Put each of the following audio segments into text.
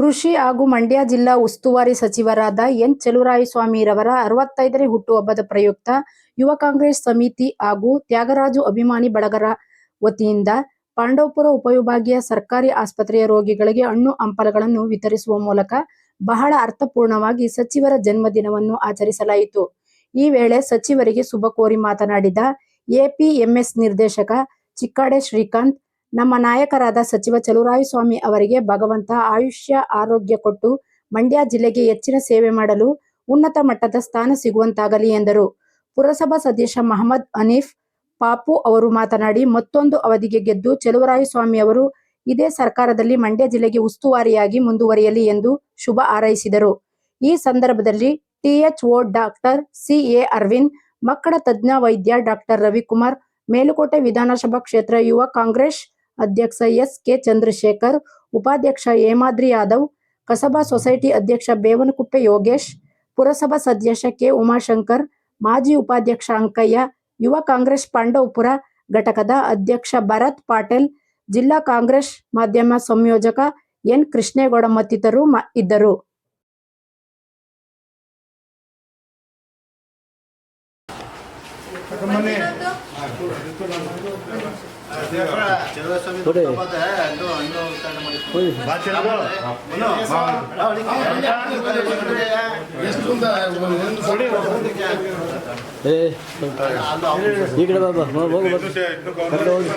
ಕೃಷಿ ಹಾಗೂ ಮಂಡ್ಯ ಜಿಲ್ಲಾ ಉಸ್ತುವಾರಿ ಸಚಿವರಾದ ಎನ್ ಚೆಲುವರಾಯಸ್ವಾಮಿರವರ ಅರವತ್ತೈದನೇ ಹುಟ್ಟುಹಬ್ಬದ ಪ್ರಯುಕ್ತ ಯುವ ಕಾಂಗ್ರೆಸ್ ಸಮಿತಿ ಹಾಗೂ ತ್ಯಾಗರಾಜು ಅಭಿಮಾನಿ ಬಳಗರ ವತಿಯಿಂದ ಪಾಂಡವಪುರ ಉಪವಿಭಾಗೀಯ ಸರ್ಕಾರಿ ಆಸ್ಪತ್ರೆಯ ರೋಗಿಗಳಿಗೆ ಹಣ್ಣು ಹಂಪಲಗಳನ್ನು ವಿತರಿಸುವ ಮೂಲಕ ಬಹಳ ಅರ್ಥಪೂರ್ಣವಾಗಿ ಸಚಿವರ ಜನ್ಮದಿನವನ್ನು ಆಚರಿಸಲಾಯಿತು. ಈ ವೇಳೆ ಸಚಿವರಿಗೆ ಶುಭ ಕೋರಿ ಮಾತನಾಡಿದ ಎಪಿಎಂಎಸ್ ನಿರ್ದೇಶಕ ಚಿಕ್ಕಾಡೆ ಶ್ರೀಕಾಂತ್ ನಮ್ಮ ನಾಯಕರಾದ ಸಚಿವ ಚಲುವರಾಯಸ್ವಾಮಿ ಅವರಿಗೆ ಭಗವಂತ ಆಯುಷ್ಯ, ಆರೋಗ್ಯ ಕೊಟ್ಟು ಮಂಡ್ಯ ಜಿಲ್ಲೆಗೆ ಹೆಚ್ಚಿನ ಸೇವೆ ಮಾಡಲು ಉನ್ನತ ಮಟ್ಟದ ಸ್ಥಾನ ಸಿಗುವಂತಾಗಲಿ ಎಂದರು. ಪುರಸಭಾ ಸದಸ್ಯ ಮಹಮ್ಮದ್ ಹನೀಫ್ ಪಾಪು ಅವರು ಮಾತನಾಡಿ, ಮತ್ತೊಂದು ಅವಧಿಗೆ ಗೆದ್ದು ಚಲುವರಾಯಸ್ವಾಮಿ ಅವರು ಇದೇ ಸರ್ಕಾರದಲ್ಲಿ ಮಂಡ್ಯ ಜಿಲ್ಲೆಗೆ ಉಸ್ತುವಾರಿಯಾಗಿ ಮುಂದುವರಿಯಲಿ ಎಂದು ಶುಭ ಹಾರೈಸಿದರು. ಈ ಸಂದರ್ಭದಲ್ಲಿ ಟಿಎಚ್ಒ ಡಾಕ್ಟರ್ ಸಿಎ ಅರವಿಂದ್, ಮಕ್ಕಳ ತಜ್ಞ ವೈದ್ಯ ಡಾಕ್ಟರ್ ರವಿಕುಮಾರ್, ಮೇಲುಕೋಟೆ ವಿಧಾನಸಭಾ ಕ್ಷೇತ್ರ ಯುವ ಕಾಂಗ್ರೆಸ್ ಅಧ್ಯಕ್ಷ ಎಸ್ ಕೆ ಚಂದ್ರಶೇಖರ್, ಉಪಾಧ್ಯಕ್ಷ ಹೇಮಾದ್ರಿ ಯಾದವ್, ಕಸಬಾ ಸೊಸೈಟಿ ಅಧ್ಯಕ್ಷ ಬೇವನಕುಪ್ಪೆ ಯೋಗೇಶ್, ಪುರಸಭಾ ಸದಸ್ಯ ಕೆ ಉಮಾಶಂಕರ್, ಮಾಜಿ ಉಪಾಧ್ಯಕ್ಷ ಅಂಕಯ್ಯ, ಯುವ ಕಾಂಗ್ರೆಸ್ ಪಾಂಡವಪುರ ಘಟಕದ ಅಧ್ಯಕ್ಷ ಭರತ್ ಪಾಟೀಲ್, ಜಿಲ್ಲಾ ಕಾಂಗ್ರೆಸ್ ಮಾಧ್ಯಮ ಸಂಯೋಜಕ ಎನ್ ಕೃಷ್ಣೇಗೌಡ ಮತ್ತಿತರರು ಇದ್ದರು. ಏ ಈ ಕಡೆ ಬಾಬಾ ಹೋಗು ಕರ್ಕೊಂಡು ಹೋಗಿ.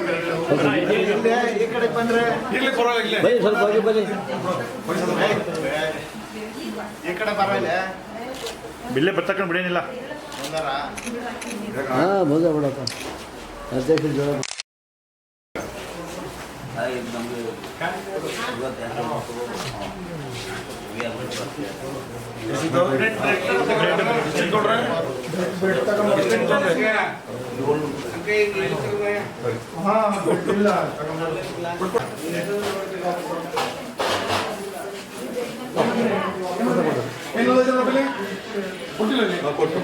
ಬನ್ನಿ ಸ್ವಲ್ಪ ಹೋಗಿ ಬನ್ನಿ. ಬಿಲ್ಲೆ ಬಿಡೇನಿಲ್ಲ. ಹಾಂ ಬಂದ ಬಿಡಪ್ಪ. ಅಧ್ಯಕ್ಷ ಜೋಳ നമുക്ക് പൊട്ടില്ലേ? പൊട്ടില്ല? പൊട്ടില്ല?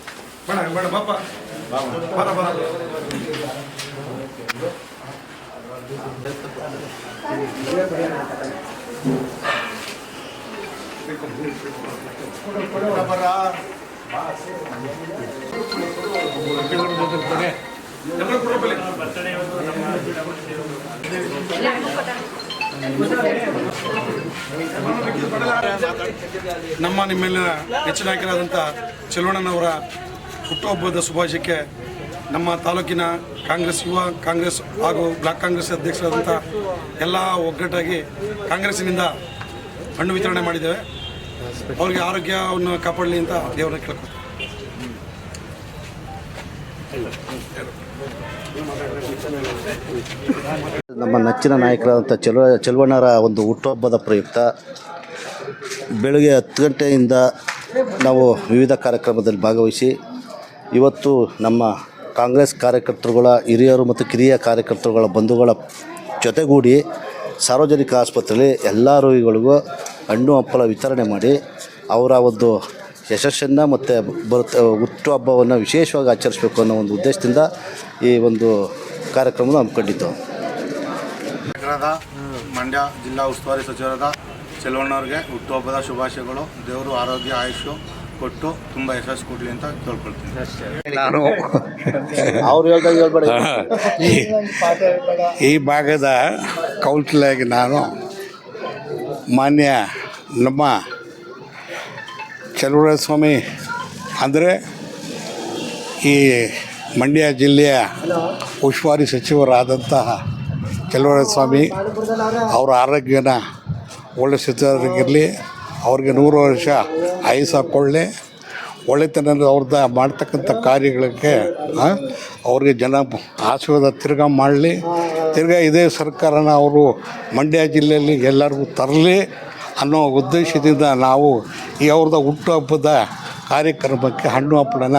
ಬರ ಬರ. ನಮ್ಮ ನಿಮ್ಮೆಲ್ಲ ಹೆಚ್ಚಿನ ನಾಯಕರಾದಂಥ ಚೆಲುವಣ್ಣನವರ ಹುಟ್ಟುಹಬ್ಬದ ಶುಭಾಶಯಕ್ಕೆ ನಮ್ಮ ತಾಲೂಕಿನ ಕಾಂಗ್ರೆಸ್ ಯುವ ಕಾಂಗ್ರೆಸ್ ಹಾಗೂ ಬ್ಲಾಕ್ ಕಾಂಗ್ರೆಸ್ ಅಧ್ಯಕ್ಷರಾದಂಥ ಎಲ್ಲ ಒಗ್ಗಟ್ಟಾಗಿ ಕಾಂಗ್ರೆಸ್ಸಿನಿಂದ ಹಣ್ಣು ವಿತರಣೆ ಮಾಡಿದ್ದೇವೆ. ಅವರಿಗೆ ಆರೋಗ್ಯವನ್ನು ಕಾಪಾಡಲಿ ಅಂತ ದೇವರನ್ನ ಕೇಳ್ಕೊಳ್ತೀವಿ. ನಮ್ಮ ನೆಚ್ಚಿನ ನಾಯಕರಾದಂಥ ಚೆಲುವ ಚಲುವಣ್ಣರ ಒಂದು ಹುಟ್ಟುಹಬ್ಬದ ಪ್ರಯುಕ್ತ ಬೆಳಗ್ಗೆ ಹತ್ತು ಗಂಟೆಯಿಂದ ನಾವು ವಿವಿಧ ಕಾರ್ಯಕ್ರಮದಲ್ಲಿ ಭಾಗವಹಿಸಿ ಇವತ್ತು ನಮ್ಮ ಕಾಂಗ್ರೆಸ್ ಕಾರ್ಯಕರ್ತರುಗಳ ಹಿರಿಯರು ಮತ್ತು ಕಿರಿಯ ಕಾರ್ಯಕರ್ತರುಗಳ ಬಂಧುಗಳ ಜೊತೆಗೂಡಿ ಸಾರ್ವಜನಿಕ ಆಸ್ಪತ್ರೆಯಲ್ಲಿ ಎಲ್ಲ ರೋಗಿಗಳಿಗೂ ಹಣ್ಣು ಹಂಪಲ ವಿತರಣೆ ಮಾಡಿ ಅವರ ಒಂದು ಯಶಸ್ಸನ್ನು ಮತ್ತು ಬರುತ್ತ ಹುಟ್ಟುಹಬ್ಬವನ್ನು ವಿಶೇಷವಾಗಿ ಆಚರಿಸಬೇಕು ಅನ್ನೋ ಒಂದು ಉದ್ದೇಶದಿಂದ ಈ ಒಂದು ಕಾರ್ಯಕ್ರಮವನ್ನು ಹಮ್ಮಿಕೊಂಡಿದ್ದು. ನಗರದ, ಮಂಡ್ಯ ಜಿಲ್ಲಾ ಉಸ್ತುವಾರಿ ಸಚಿವರಾದ ಚೆಲುವಣ್ಣವ್ರಿಗೆ ಹುಟ್ಟುಹಬ್ಬದ ಶುಭಾಶಯಗಳು. ದೇವರು ಆರೋಗ್ಯ ಆಯುಷು ಕೊಟ್ಟು ತುಂಬ ಯಶಸ್ಸು ಕೊಡಲಿ ಅಂತ ಕೇಳ್ಕೊಳ್ತೀನಿ. ನಾನು ಅವ್ರು ಹೇಳ್ದಾಗ ಹೇಳ್ಬೇಡ. ಈ ಭಾಗದ ಕೌನ್ಸಿಲಾಗಿ ನಾನು ಮಾನ್ಯ ನಮ್ಮ ಸ್ವಾಮಿ ಅಂದರೆ ಈ ಮಂಡ್ಯ ಜಿಲ್ಲೆಯ ಉಸ್ತುವಾರಿ ಸಚಿವರಾದಂತಹ ಸ್ವಾಮಿ ಅವರ ಆರೋಗ್ಯನ ಒಳ್ಳೆ ಸ್ಥಿತಿಯಾಗಿರಲಿ ಅವ್ರಿಗೆ ನೂರು ವರ್ಷ ಆಯುಸ್ ಹಾಕ್ಕೊಳ್ಳಿ ಒಳ್ಳೆತನ ಅವ್ರದ್ದು ಮಾಡ್ತಕ್ಕಂಥ ಕಾರ್ಯಗಳಿಗೆ ಅವ್ರಿಗೆ ಜನ ಆಶೀರ್ವಾದ ತಿರ್ಗಾ ಮಾಡಲಿ. ತಿರ್ಗಾ ಇದೇ ಸರ್ಕಾರನ ಅವರು ಮಂಡ್ಯ ಜಿಲ್ಲೆಯಲ್ಲಿ ಎಲ್ಲರಿಗೂ ತರಲಿ ಅನ್ನೋ ಉದ್ದೇಶದಿಂದ ನಾವು ಈ ಅವ್ರದ್ದು ಹುಟ್ಟುಹಬ್ಬದ ಕಾರ್ಯಕ್ರಮಕ್ಕೆ ಹಣ್ಣು ಹಪ್ಪಳನ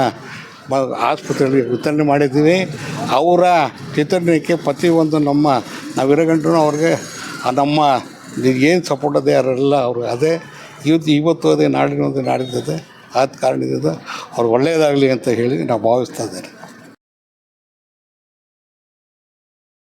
ಆಸ್ಪತ್ರೆಗಳಿಗೆ ವಿತರಣೆ ಮಾಡಿದ್ದೀವಿ. ಅವರ ಚಿತ್ರಣಕ್ಕೆ ಪ್ರತಿಯೊಂದು ನಮ್ಮ ನಾವು ಇರಗಂಟು ಅವ್ರಿಗೆ ನಮ್ಮ ಏನು ಸಪೋರ್ಟ್ ಅದೇ ಅವರೆಲ್ಲ ಅವರು ಅದೇ ಇವತ್ತು ಇವತ್ತು ಅದೇ ನಾಡಿನ ಒಂದು ನಾಡಿದ್ದದೆ. ಆದ ಕಾರಣದಿಂದ ಅವ್ರು ಒಳ್ಳೆಯದಾಗಲಿ ಅಂತ ಹೇಳಿ ನಾವು ಭಾವಿಸ್ತಾ ಇದ್ದೇನೆ.